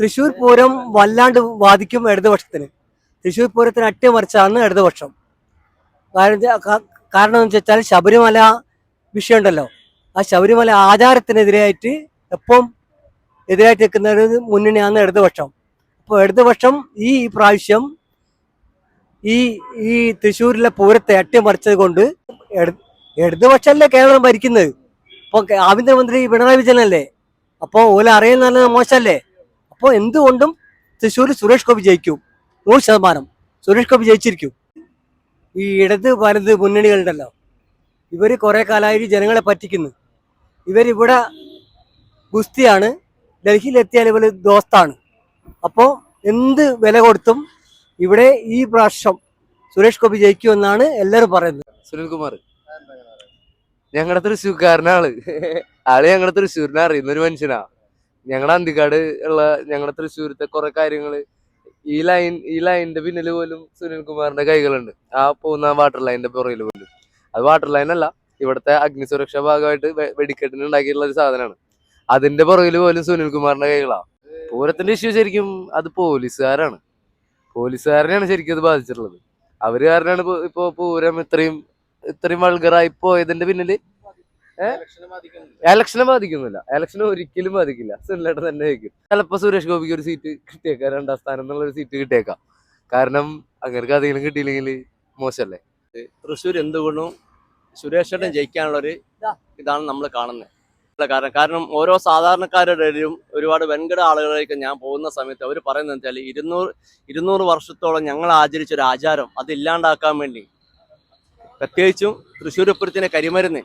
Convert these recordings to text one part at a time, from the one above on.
തൃശ്ശൂർ പൂരം വല്ലാണ്ട് ബാധിക്കും ഇടതുപക്ഷത്തിന്. തൃശ്ശൂർ പൂരത്തിന് അട്ടിമറിച്ചാണ് ഇടതുപക്ഷം. കാരണം എന്ന് വെച്ചാൽ ശബരിമല വിഷയമുണ്ടല്ലോ. ആ ശബരിമല ആചാരത്തിനെതിരായിട്ട് എപ്പം എതിരായിട്ട് നിൽക്കുന്ന ഒരു മുന്നണിയാണ് ഇടതുപക്ഷം. അപ്പോൾ ഇടതുപക്ഷം ഈ പ്രാവശ്യം ഈ ഈ തൃശ്ശൂരിലെ പൂരത്തെ അട്ടിമറിച്ചത് കൊണ്ട് ഇട- ഇടതുപക്ഷമല്ലേ കേരളം ഭരിക്കുന്നത്? ഇപ്പോൾ ആഭ്യന്തരമന്ത്രി പിണറായി വിജയനല്ലേ? അപ്പോൾ ഓല അറിയുന്ന മോശമല്ലേ? അപ്പോൾ എന്തുകൊണ്ടും തൃശ്ശൂർ സുരേഷ് ഗോപി ജയിക്കും? നൂറ് ശതമാനം. സുരേഷ് ഗോപി ജയിച്ചിരിക്കും. ഈ ഇടത് വലത് മുന്നണികളുണ്ടല്ലോ. ഇവർ കുറേ കാലമായി ജനങ്ങളെ പറ്റിക്കുന്നു. ഇവരിവിടെ ഗുസ്തിയാണ്. ഡൽഹിയിലെത്തിയാൽ ഇവർ ദോസ്താണ്. അപ്പോൾ എന്ത് വില കൊടുത്തും ഇവിടെ ഈ പ്രാവശ്യം സുരേഷ് ഗോപി ജയിക്കുമെന്നാണ് എല്ലാവരും പറയുന്നത്. സുനിൽകുമാർ ഞങ്ങളുടെ തൃശ്ശൂർക്കാരനാൾ ആൾ ഞങ്ങളുടെ തൃശ്ശൂരിനെ അറിയുന്ന ഒരു മനുഷ്യനാ. ഞങ്ങളുടെ അന്തിക്കാട് ഉള്ള ഞങ്ങളുടെ തൃശ്ശൂരത്തെ കുറെ കാര്യങ്ങൾ ഈ ലൈൻ ഈ ലൈനിന്റെ പിന്നിൽ പോലും സുനിൽകുമാറിന്റെ കൈകളുണ്ട്. ആ പോകുന്ന വാട്ടർ ലൈനിന്റെ പുറകിൽ പോലും. അത് വാട്ടർ ലൈൻ അല്ല ഇവിടുത്തെ അഗ്നിസുരക്ഷാ ഭാഗമായിട്ട് വെടിക്കെട്ടിന് ഉണ്ടാക്കിയിട്ടുള്ള ഒരു സാധനമാണ് അതിന്റെ പുറകിൽ പോലും സുനിൽകുമാറിന്റെ കൈകളാണ് പൂരത്തിന്റെ ഇഷ്യൂ ശരിക്കും അത് പോലീസുകാരാണ്. പോലീസുകാരനെയാണ് ശരിക്കും അത് ബാധിച്ചിട്ടുള്ളത്. അവർ കാരണമാണ് ഇപ്പോ ഇപ്പൊ പൂരം ഇത്രയും ഇത്രയും വൾഗറായി പോയതിന്റെ പിന്നിൽ എലക്ഷനെ ബാധിക്കുന്നില്ല. എലക്ഷനെ ഒരിക്കലും ബാധിക്കില്ല. സുനിലേട്ടൻ തന്നെ ജയിക്കും ചിലപ്പോ സുരേഷ് ഗോപിക്ക് ഒരു സീറ്റ് കിട്ടിയേക്കാം രണ്ടാം സ്ഥാനം എന്നുള്ള ഒരു സീറ്റ് കിട്ടിയേക്കാം. കാരണം അങ്ങനെ അധികം കിട്ടിയില്ലെങ്കിൽ മോശമല്ലേ? തൃശ്ശൂർ എന്തുകൊണ്ടും സുരേഷ് ഏട്ടൻ ജയിക്കാനുള്ള ഒരു ഇതാണ് നമ്മൾ കാണുന്നത്. കാരണം കാരണം ഓരോ സാധാരണക്കാരുടെ ഇടയിലും ഒരുപാട് വെൺകിട ആളുകളിലേക്ക് ഞാൻ പോകുന്ന സമയത്ത് അവർ പറയുന്നത് വെച്ചാൽ ഇരുന്നൂറ് ഇരുന്നൂറ് വർഷത്തോളം ഞങ്ങൾ ആചരിച്ച ഒരു ആചാരം അത് ഇല്ലാണ്ടാക്കാൻ വേണ്ടി. പ്രത്യേകിച്ചും തൃശ്ശൂർ പൂരത്തിനെ കരിമരുന്ന്.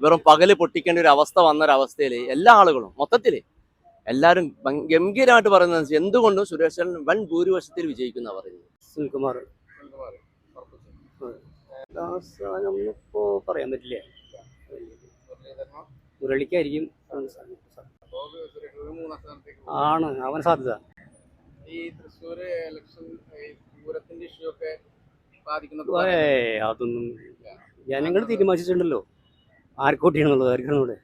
വെറും പകൽ പൊട്ടിക്കേണ്ട ഒരു അവസ്ഥ വന്ന ഒരു അവസ്ഥയിൽ എല്ലാ ആളുകളും മൊത്തത്തിൽ എല്ലാവരും ഗംഭീരമായിട്ട് പറയുന്നത് വെച്ചാൽ എന്തുകൊണ്ടും സുരേഷ് വൻ ഭൂരിപക്ഷത്തിൽ വിജയിക്കുന്ന പറയുന്നത്. സുനിൽകുമാർ. നമ്മളിപ്പോ പറയാൻ പറ്റില്ല. മുരളിക്കായിരിക്കും ആണ് അവൻ സാധ്യത. ഈ തൃശ്ശൂർ ഇലക്ഷൻ പൂരത്തിന്റെ ഇഷ്യൂ ഒക്കെ ബാധിക്കുന്ന അതൊന്നും ജനങ്ങൾ തീരുമാനിച്ചിട്ടുണ്ടല്ലോ. ആർക്കോട്ടിയാണെന്നുള്ളത് ആർക്കാണൂടെ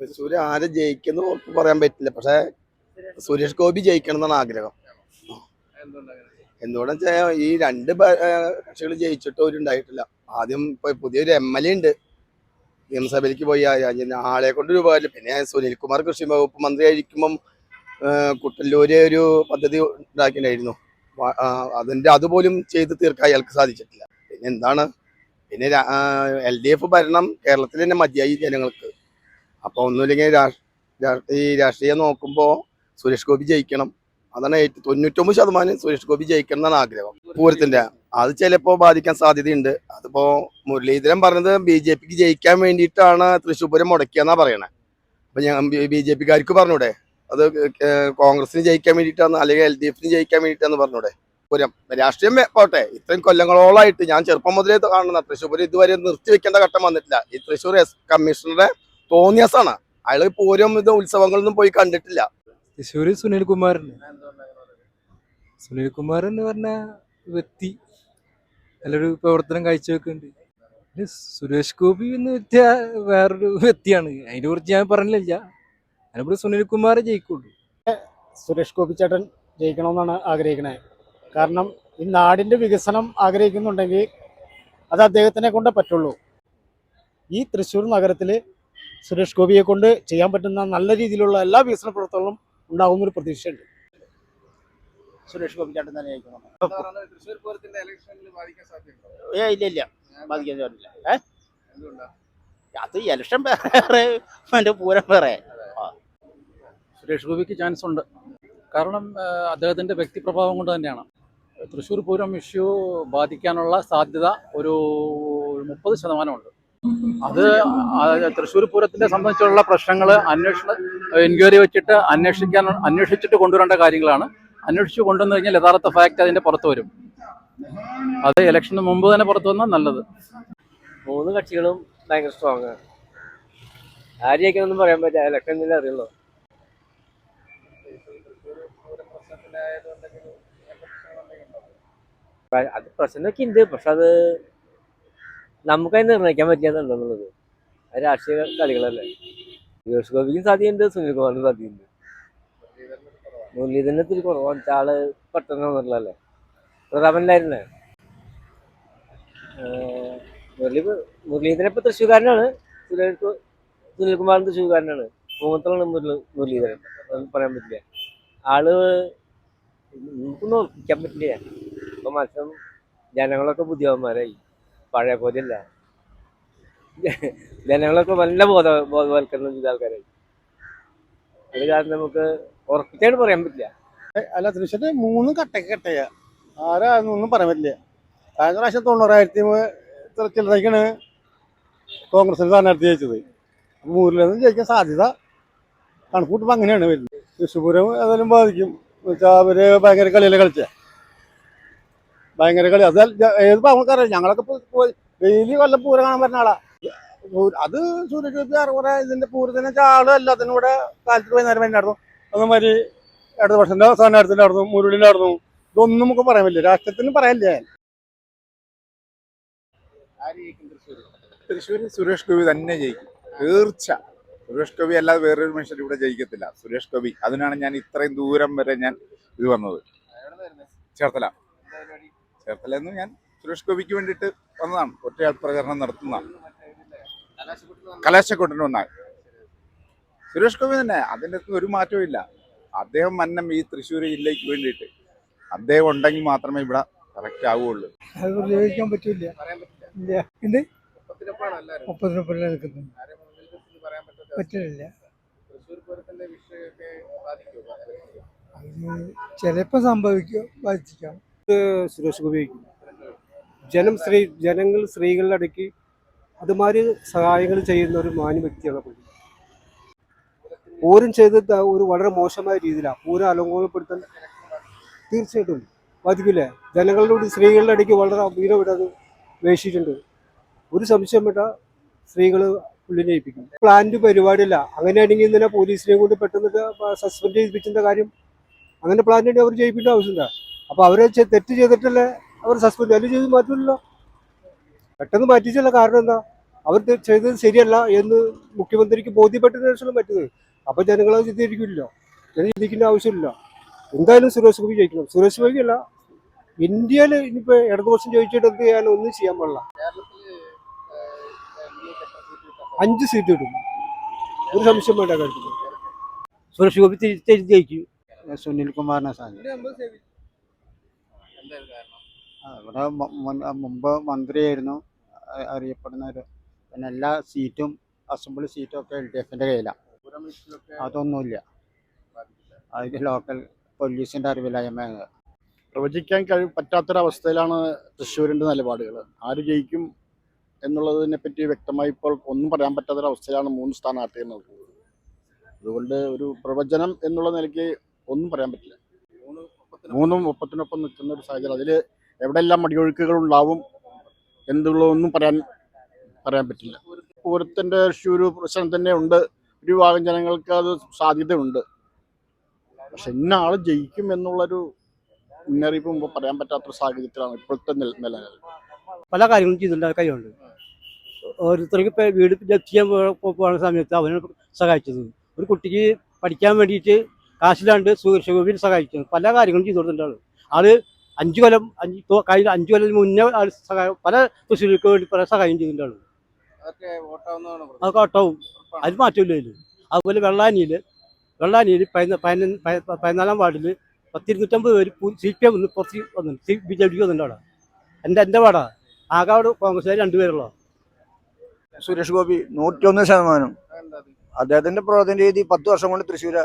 തൃശ്ശൂര് ആര് ജയിക്കുന്നു പറയാൻ പറ്റില്ല. പക്ഷെ സുരേഷ് ഗോപി ജയിക്കണം എന്നാണ് ആഗ്രഹം. എന്തുകൊണ്ടെന്ന് വെച്ചാൽ ഈ രണ്ട് കക്ഷികൾ ജയിച്ചിട്ട് ഒരു ഉണ്ടായിട്ടില്ല. ആദ്യം ഇപ്പൊ പുതിയൊരു എം എൽ എ ഉണ്ട്. നിയമസഭയിലേക്ക് പോയി. ആളെ കൊണ്ട് ഒരു ഉപകാരമില്ല പിന്നെ സുനിൽകുമാർ കൃഷി വകുപ്പ് മന്ത്രിയായിരിക്കുമ്പം ആയിരിക്കുമ്പം കുട്ടല്ലൂര് ഒരു പദ്ധതി ഉണ്ടാക്കിയിട്ടുണ്ടായിരുന്നു. അതിന്റെ അതുപോലും ചെയ്ത് തീർക്കാൻ അയാൾക്ക് സാധിച്ചിട്ടില്ല. പിന്നെ എന്താണ്? പിന്നെ എൽ ഡി എഫ് ഭരണം കേരളത്തിൽ തന്നെ മതിയായി ജനങ്ങൾക്ക്. അപ്പൊ ഒന്നുമില്ലെങ്കിൽ ഈ രാഷ്ട്രീയം നോക്കുമ്പോൾ സുരേഷ് ഗോപി ജയിക്കണം. അതാണ് തൊണ്ണൂറ്റൊമ്പത് ശതമാനം സുരേഷ് ഗോപി ജയിക്കണം എന്നാണ് ആഗ്രഹം. പൂരത്തിന്റെ. അത് ചിലപ്പോൾ ബാധിക്കാൻ സാധ്യതയുണ്ട്. അതിപ്പോ മുരളീധരൻ പറഞ്ഞത് ബി ജെ പിക്ക് ജയിക്കാൻ വേണ്ടിയിട്ടാണ് തൃശ്ശൂർ പൂരം മുടക്കിയെന്നാണ് പറയണേ. അപ്പൊ ഞാൻ ബി ജെ പിക്കാർക്ക് പറഞ്ഞൂടെ? അത് കോൺഗ്രസിന് ജയിക്കാൻ വേണ്ടിയിട്ടാണ് അല്ലെങ്കിൽ എൽ ഡി എഫിന് ജയിക്കാൻ വേണ്ടിയിട്ടാന്ന് പറഞ്ഞൂടെ? പൂരം. രാഷ്ട്രീയം പോട്ടെ ഇത്രയും കൊല്ലങ്ങളോളായിട്ട് ഞാൻ ചെറുപ്പം മുതലേ കാണുന്ന തൃശ്ശൂർ ഇതുവരെ നിർത്തി വെക്കേണ്ട ഘട്ടം വന്നിട്ടില്ല. ഈ തൃശ്ശൂർ എസ് കമ്മീഷണറുടെ തോന്നിയസാണ് അയാൾ പൂരം ഇത് ഉത്സവങ്ങളൊന്നും പോയി കണ്ടിട്ടില്ല. തൃശ്ശൂർ സുനിൽ തൃശ്ശൂര് സുനിൽ സുനിൽകുമാർ എന്ന് പറഞ്ഞ വ്യക്തി. നല്ലൊരു പ്രവർത്തനം കാഴ്ചവെക്കുന്നുണ്ട് സുരേഷ് ഗോപി എന്ന് വ്യക്തി വേറൊരു വ്യക്തിയാണ്. അതിനെ കുറിച്ച് ഞാൻ പറഞ്ഞില്ല. അതിനെക്കുറിച്ച് സുനിൽ കുമാർ ജയിക്കുള്ളൂ. സുരേഷ് ഗോപി ചേട്ടൻ ജയിക്കണമെന്നാണ് ആഗ്രഹിക്കുന്നത് കാരണം ഈ നാടിന്റെ വികസനം ആഗ്രഹിക്കുന്നുണ്ടെങ്കിൽ അത് അദ്ദേഹത്തിനെ കൊണ്ടേ പറ്റുള്ളൂ. ഈ തൃശ്ശൂർ നഗരത്തിൽ സുരേഷ് ഗോപിയെ കൊണ്ട് ചെയ്യാൻ പറ്റുന്ന നല്ല രീതിയിലുള്ള എല്ലാ വികസന പ്രവർത്തനങ്ങളും ഉണ്ടാകുന്നൊരു പ്രതീക്ഷയുണ്ട്. സുരേഷ് ഗോപിച്ചേട്ടൻ തന്നെ ജയിക്കണം തൃശ്ശൂർ പൂരത്തിന്റെ ഇലക്ഷനിൽ ബാധിക്കാൻ സാധ്യതയുണ്ടോ? ഏ ഇല്ല ഇല്ല. ബാധിക്കാൻ പറ്റില്ല ഏ? അത് ഇലക്ഷൻ വേറെ എന്റെ പൂരം വേറെ. സുരേഷ് ഗോപിക്ക് ചാൻസ് ഉണ്ട്. കാരണം അദ്ദേഹത്തിന്റെ വ്യക്തിപ്രഭാവം കൊണ്ട് തന്നെയാണ്. തൃശ്ശൂർ പൂരം ഇഷ്യൂ ബാധിക്കാനുള്ള സാധ്യത ഒരു മുപ്പത് ശതമാനമുണ്ട്. അത് തൃശ്ശൂർ പൂരത്തിനെ സംബന്ധിച്ചുള്ള പ്രശ്നങ്ങൾ അന്വേഷണ എൻക്വയറി വെച്ചിട്ട് അന്വേഷിക്കാൻ അന്വേഷിച്ചിട്ട് കൊണ്ടുവരേണ്ട കാര്യങ്ങളാണ്. അന്വേഷിച്ച് കൊണ്ടുവന്നു കഴിഞ്ഞാൽ യഥാർത്ഥ ഫാക്റ്റ് അതിന്റെ പുറത്ത് വരും. അത് ഇലക്ഷന് മുമ്പ് തന്നെ പുറത്തു വന്നാൽ നല്ലത്. മൂന്ന് കക്ഷികളും ഭയങ്കര സ്ട്രോങ് ആണ്. ആര് പറയാൻ പറ്റില്ല. ഇലക്ഷനിൽ അറിയുള്ളൂ. അത് പ്രശ്നമൊക്കെ ഉണ്ട് പക്ഷെ അത് നമുക്കത് നിർണയിക്കാൻ പറ്റില്ലെന്നുള്ളത് അത് രാഷ്ട്രീയ കളികളല്ലേ? സുരേഷ് ഗോപിക്കും സാധ്യതയുണ്ട് സുനിൽ കുമാറിനും സാധ്യതയുണ്ട്. മുരളീധരൻ ഇത്തിരി കുറവാണ് ആൾ പെട്ടെന്ന് വന്നിട്ടുള്ളല്ലേ പ്രതാപനിലായിരുന്നേ മുരളി മുരളീധരൻ ഇപ്പൊ തൃശ്ശൂർക്കാരനാണ്. സുരേഷ് സുനിൽകുമാറിന് തൃശ്ശൂർക്കാരനാണ്. മൂന്നത്തിലാണ് മുരളി മുരളീധരൻ. പറയാൻ പറ്റില്ല. ആൾ നമുക്കൊന്നും ഉറപ്പിക്കാൻ പറ്റില്ല. ഇപ്പൊ മത്സ്യം ജനങ്ങളൊക്കെ ബുദ്ധിമാന്മാരായി പഴയ പോലെയല്ല ജനങ്ങളൊക്കെ നല്ല ബോധ ബോധവൽക്കരണം ചെയ്ത ആൾക്കാരായി. അത് കാരണം നമുക്ക് ഉറപ്പിച്ചായിട്ട് പറയാൻ പറ്റില്ല. അല്ല തൃശ്ശൂര് മൂന്ന് കട്ടയ്ക്ക് കട്ടയ. ആരാന്നൊന്നും പറയാൻ പറ്റില്ല. കഴിഞ്ഞ പ്രാവശ്യം തൊണ്ണൂറായിരത്തി ചില്ലറയ്ക്കാണ് കോൺഗ്രസിന് സ്ഥാനാർത്ഥി ജയിച്ചത്. മൂരിലൊന്നും ജയിക്കാൻ സാധ്യത കണക്കൂട്ടുമ്പോൾ അങ്ങനെയാണ് വരുന്നത്. തൃശ്ശൂരം ഏതായാലും ബാധിക്കും. അവർ ഭയങ്കര കളിയിലെ കളിച്ച. ഭയങ്കര കളി. അത് ഏത് പാവങ്ങൾക്കറിയാം ഞങ്ങളൊക്കെ ഡെയിലി കൊല്ലം പൂര കാണാൻ വരുന്ന ആളാ. അത് സൂര്യജ്യോതി അറുപത് ഇതിന്റെ പൂരത്തിന് വെച്ചാൽ അല്ല എല്ലാത്തിനും കൂടെ കാലത്ത് വൈകുന്നേരം നടന്നു അതുമാതിരി ഇടതുപക്ഷന്റെ സ്ഥാനാർത്ഥിയിലായിരുന്നു നടന്നു ഇതൊന്നും നമുക്ക് പറയാൻ പറ്റില്ല. രാഷ്ട്രത്തിന് പറയാനില്ല തൃശ്ശൂരിൽ തൃശ്ശൂർ സുരേഷ് ഗോപി തന്നെ ജയിക്കും. തീർച്ച സുരേഷ് ഗോപി അല്ലാതെ വേറൊരു മനുഷ്യർ ഇവിടെ ജയിക്കത്തില്ല. സുരേഷ് ഗോപി. അതിനാണ് ഞാൻ ഇത്രയും ദൂരം വരെ ഞാൻ ഇത് വന്നത്. ചേർത്തല. എന്താ പരിപാടി ചേർത്തല എന്ന് ഞാൻ സുരേഷ് ഗോപിക്ക് വേണ്ടിയിട്ട് വന്നതാണ്. ഒറ്റയാൾ പ്രചരണം നടത്തുന്നതാണ്. കലാശക്കൂട്ടിന് വന്നാൽ. സുരേഷ് ഗോപി തന്നെ അതിന്റെ ഒരു മാറ്റവും ഇല്ല. അദ്ദേഹം മന്നം ഈ തൃശ്ശൂർ ജില്ലയ്ക്ക് വേണ്ടിയിട്ട്. അദ്ദേഹം ഉണ്ടെങ്കിൽ മാത്രമേ ഇവിടെ കറക്റ്റ് ആവുകയുള്ളൂ. അത് ഉപയോഗിക്കാൻ പറ്റില്ല. എന്ത്? പറയാൻ പറ്റില്ല. ചിലപ്പോൾ സംഭവിക്കും ബാധിക്കാം. സുരേഷ് ഗോപിക്കും ജനം സ്ത്രീ ജനങ്ങൾ സ്ത്രീകളുടെ ഇടയ്ക്ക് അതുമാതിരി സഹായങ്ങൾ ചെയ്യുന്ന ഒരു മാന്യ വ്യക്തിയാണ് പുള്ളി പൂരം ചെയ്ത ഒരു വളരെ മോശമായ രീതിയിലാണ്. പൂരം അലങ്കോലപ്പെടുത്താൻ തീർച്ചയായിട്ടും ബാധിക്കില്ലേ? ജനങ്ങളുടെ സ്ത്രീകളുടെ ഇടയ്ക്ക് വളരെ വീരവിട അത് വേഷിച്ചിട്ടുണ്ട് ഒരു സംശയം വേണ്ട സ്ത്രീകൾ പുള്ളിനെ ഏൽപ്പിക്കും. പ്ലാന്റ് പരിപാടിയില്ല. അങ്ങനെയാണെങ്കിൽ ഇന്നലെ പോലീസിനെ കൊണ്ട് പെട്ടെന്ന് സസ്പെൻഡ് ചെയ്യിപ്പിച്ചതിന്റെ കാര്യം അങ്ങനെ പ്ലാന്റ് അവർ ജയിപ്പിക്കേണ്ട ആവശ്യമില്ല. അപ്പൊ അവരെ ചെ- തെറ്റ് ചെയ്തിട്ടല്ലേ അവർ സസ്പെൻഡ് അല്ലെങ്കിൽ ചെയ്ത് മാറ്റില്ലല്ലോ പെട്ടെന്ന് മാറ്റിച്ചല്ല കാരണം എന്താ? അവർ ചെയ്തത് ശരിയല്ല എന്ന് മുഖ്യമന്ത്രിക്ക് ബോധ്യപ്പെട്ടതിന് ശേഷം പറ്റുന്നത് അപ്പൊ ജനങ്ങളത് ചിന്തിരിക്കില്ലല്ലോ ജനം ചിന്തിക്കേണ്ട ആവശ്യമില്ല. എന്തായാലും സുരേഷ് ഗോപി ജയിക്കണം. സുരേഷ് ഗോപി അല്ല. ഇന്ത്യയിൽ ഇനിയിപ്പോ ഇടതുപക്ഷം ചോദിച്ചിട്ട് എന്ത് ചെയ്യാൻ ഒന്നും ചെയ്യാൻ പാടില്ല. അഞ്ച് സീറ്റ് കിട്ടും. ഒരു സംശയം വേണ്ട കാര്യത്തിൽ സുരേഷ് ഗോപി തിരിച്ചു ജയിക്കും. സുനിൽ കുമാറിനെ കാരണം ഇവിടെ മുമ്പ് മന്ത്രിയായിരുന്നു അറിയപ്പെടുന്ന ഒരു പിന്നെ എല്ലാ സീറ്റും അസംബ്ലി സീറ്റും ഒക്കെ എൽ ഡി എഫിന്റെ കയ്യിലാണ് അതൊന്നുമില്ല. അതിന്റെ അത് ലോക്കൽ പോലീസിന്റെ അറിവില്ലായ്മയാണ് പ്രവചിക്കാൻ കഴി പറ്റാത്തൊരവസ്ഥയിലാണ് തൃശ്ശൂരിന്റെ നിലപാടുകൾ ആര് ജയിക്കും എന്നുള്ളതിനെ പറ്റി വ്യക്തമായി ഇപ്പോൾ ഒന്നും പറയാൻ പറ്റാത്തൊരവസ്ഥയിലാണ് മൂന്ന് സ്ഥാനാർത്ഥികൾ നിൽക്കുന്നത്. അതുകൊണ്ട് ഒരു പ്രവചനം എന്നുള്ള നിലയ്ക്ക് ഒന്നും പറയാൻ പറ്റില്ല. മൂന്ന് ഒപ്പത്തിന് മൂന്നും ഒപ്പത്തിനൊപ്പം നിൽക്കുന്ന ഒരു സാഹചര്യം. അതിൽ എവിടെയെല്ലാം മടിയൊഴുക്കുകൾ ഉണ്ടാവും എന്തുള്ളതൊന്നും പറയാൻ പറയാൻ പറ്റില്ല. പൂരത്തിന്റെ ഒരു പ്രശ്നം തന്നെ ഉണ്ട്. ഒരു വിഭാഗം ജനങ്ങൾക്ക് അത് സാധ്യതയുണ്ട്. പക്ഷെ ഇന്ന ആൾ ജയിക്കും എന്നുള്ളൊരു മുന്നറിയിപ്പ് മുമ്പ് പറയാൻ പറ്റാത്ത സാഹചര്യത്തിലാണ് ഇപ്പോഴത്തെ നില പല കാര്യങ്ങളും ചെയ്തിട്ടുണ്ട് കാര്യമുണ്ട് ഓരോരുത്തർക്ക് ഇപ്പം വീട് ജപ്തി ചെയ്യാൻ പോകുന്ന സമയത്ത് അവനെ സഹായിച്ചത്. ഒരു കുട്ടിക്ക് പഠിക്കാൻ വേണ്ടിയിട്ട് കാശിലാണ്ട് സുരക്ഷ ഗോപിയിൽ സഹായിച്ചത് പല കാര്യങ്ങളും ചെയ്തു കൊടുത്തിട്ടുണ്ട് ആൾ അഞ്ചു കൊല്ലം അഞ്ച് കഴിഞ്ഞ അഞ്ചു കൊല്ലം മുന്നേ ആൾ സഹായം പല തൃശ്ശൂർക്ക് വേണ്ടി പല സഹായം ചെയ്തിട്ടുണ്ട് ആൾ അതൊക്കെ ഓട്ടാവും അത് മാറ്റമില്ല അതിൽ അതുപോലെ വെള്ളാനിയിൽ വെള്ളാനിയിൽ പതിനാലാം വാർഡിൽ പത്തിരുന്നൂറ്റമ്പത് പേര് സി പി എം പുറത്ത് വന്നു സി ബി ജെ പിക്ക് വന്നിട്ടുണ്ട് അവിടെ. എന്റെ എന്റെ വാടാ ആകെ അവിടെ കോൺഗ്രസ്സുകാർ രണ്ടുപേരുള്ളൂ സുരേഷ് ഗോപി നൂറ്റിയൊന്ന് ശതമാനം. അതെന്താ അത്? അദ്ദേഹത്തിന്റെ പ്രവർത്തന രീതി പത്ത് വർഷം കൊണ്ട് തൃശ്ശൂര്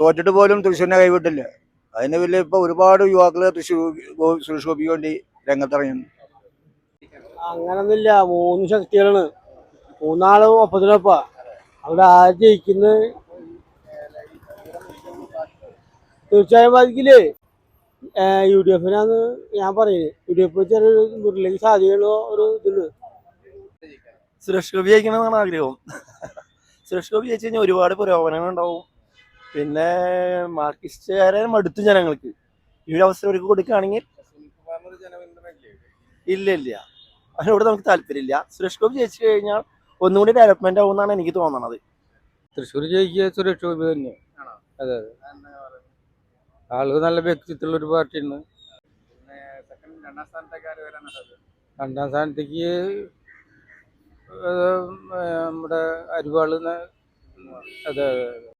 തോറ്റിട്ട് പോലും തൃശ്ശൂരിനെ കൈവിട്ടില്ല. അതിന് വലിയ ഇപ്പൊ ഒരുപാട് യുവാക്കൾ തൃശ്ശൂർ സുരേഷ് ഗോപിക്ക് വേണ്ടി രംഗത്തിറങ്ങുന്നു. അങ്ങനൊന്നുമില്ല. മൂന്ന് ശക്തികളാണ്. മൂന്നാളും ഒപ്പത്തിനൊപ്പ. അവിടെ ആര് ജയിക്കുന്ന? തീർച്ചയായും ബാധിക്കില്ലേ? യു ഡി എഫിനാന്ന് ഞാൻ പറയുന്നത് യു ഡി എഫ് ചെറിയൊരു മുരളിക്ക് സാധ്യതയുള്ള ഒരു ഇതുണ്ട്. സുരേഷ് ഗോപി ജയിക്കണമെന്നാണ് ആഗ്രഹം. സുരേഷ് ഗോപി ജയിച്ചു കഴിഞ്ഞാൽ ഒരുപാട് പുരോഗമനങ്ങൾ ഉണ്ടാവും പിന്നെ മാർക്സിസ്റ്റുകാരെ മടുത്തു ജനങ്ങൾക്ക്. ഈ ഒരു അവസരം അവർക്ക് കൊടുക്കുകയാണെങ്കിൽ ഇല്ല ഇല്ല. അതിനോട് നമുക്ക് താല്പര്യമില്ല. സുരേഷ് ഗോപി ജയിച്ചു കഴിഞ്ഞാൽ ഒന്നുകൂടി ഡെവലപ്മെന്റ് ആവുമെന്നാണ് എനിക്ക് തോന്നണത്. തൃശ്ശൂർ ജയിക്കുക സുരേഷ് ഗോപി തന്നെ. അതെ അതെ. ആൾ നല്ല വ്യക്തിത്വമുള്ള ഒരു പാർട്ടിയാണ്. രണ്ടാം സ്ഥാനത്തേക്ക് നമ്മുടെ അരിവാൾ അതെ അതെ.